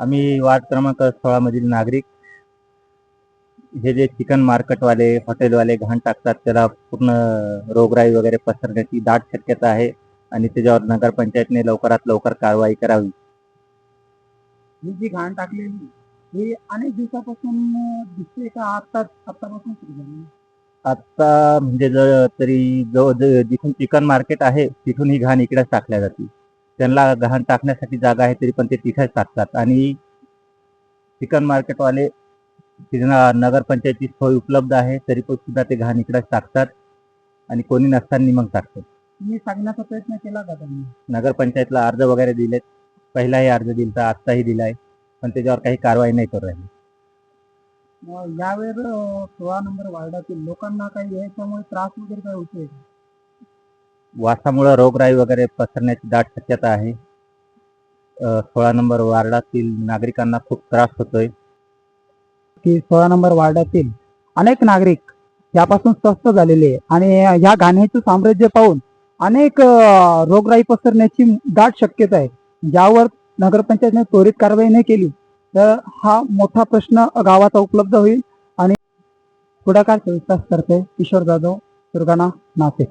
आम्ही वार्ड क्रमांक सोळा मधील नागरिक. हे जे चिकन मार्केटवाले हॉटेलवाले घाण टाकतात त्याला पूर्ण रोगराई वगैरे पसरण्याची दाट शक्यता आहे आणि त्याच्यावर नगरपंचायतने लवकरात लवकर कारवाई करावी. ही जी घाण टाकलेली ही अनेक दिवसापासून दिसते का आता आतापासून सुरू झाली? आता म्हणजे जर तरी जवळ ज- जिथून चिकन मार्केट आहे तिथून ही घाण इकडेच टाकल्या जाते. त्यांना घाण टाकण्यासाठी जागा आहे तरी पण ते तिथेच टाकतात आणि चिकन मार्केटवाले त्यांना नगरपंचायतीची सोय उपलब्ध आहे तरी पण सुद्धा ते घाण इकडेच टाकतात आणि कोणी नसताना मग टाकतात मी सांगण्याचा प्रयत्न केला का त्यांनी? नगरपंचायतला अर्ज वगैरे दिलेत. पहिलाही अर्ज दिलता आत्ताही दिलाय. पण त्याच्यावर काही कारवाई नाही करू राहिली. यावेळेस सोळा नंबर वार्डातील लोकांना काही याच्यामुळे त्रास वगैरे काय होतोय? वासामुळे रोगराई वगैरे पसरण्याची दाट शक्यता आहे. सोळा नंबर वार्डातील नागरिकांना खूप त्रास होतोय. की सोळा नंबर वार्डातील अनेक नागरिक यापासून स्वस्थ झालेले आहे आणि या घाण्याचं साम्राज्य पाहून अनेक रोगराई पसरण्याची दाट शक्यता आहे. ज्यावर नगरपंचायतने त्वरित कारवाई नाही केली तर हा मोठा प्रश्न गावाचा उपलब्ध होईल. आणि पुढाकार चोवीस तास करते किशोर जाधव दुर्गाना नाशिक